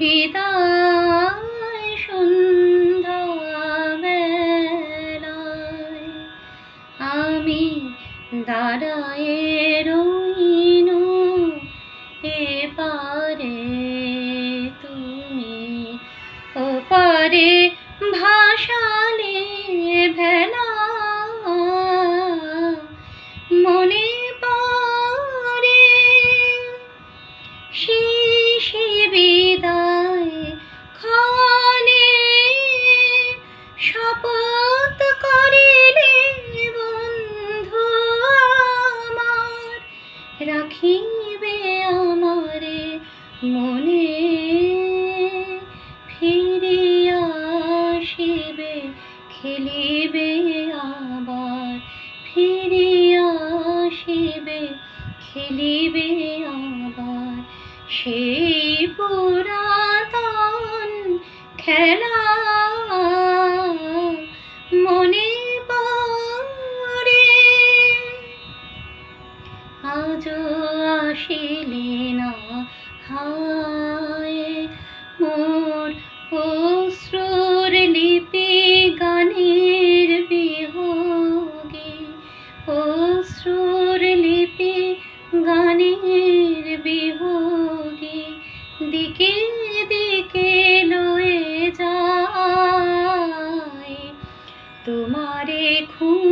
বিদায় সন্ধ্যাবেলায় আমি দাঁড়ায় রইন এপারে তুমি ওপারে খেলিবে আবার ফিরিয়া আসিবে, খেলিবে আবার। সেই পুরাতন খেলা মনে পড়ে। আজও আসিলে না হায়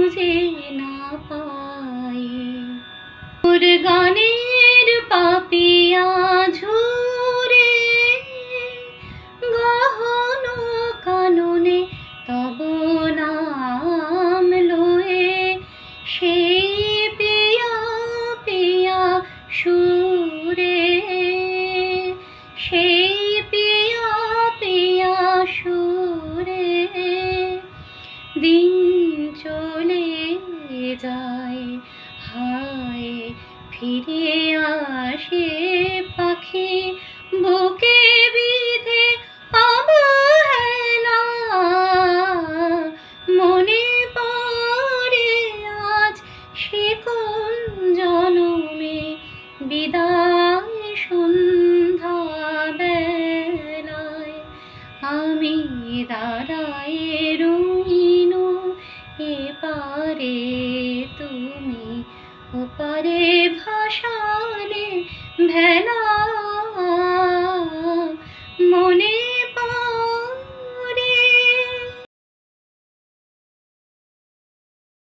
খুঁজে না পাই তোর গানের পাপিয়া ঝুরে, গহন কাননে তব নাম লয়ে। সেই পিয়া পিয়া সুরে, সেই পিয়া পিয়া সুরে। দিন ফিরে আসে পাখি, বুকে বিধে অবহেলা। মনে পড়ে আজ সে কোন জনমে, বিদায় সন্ধ্যা বেলায়। আমি দাঁড়ায় রইনু, এপারে তুমি ওপারে ভাসালে ভেলা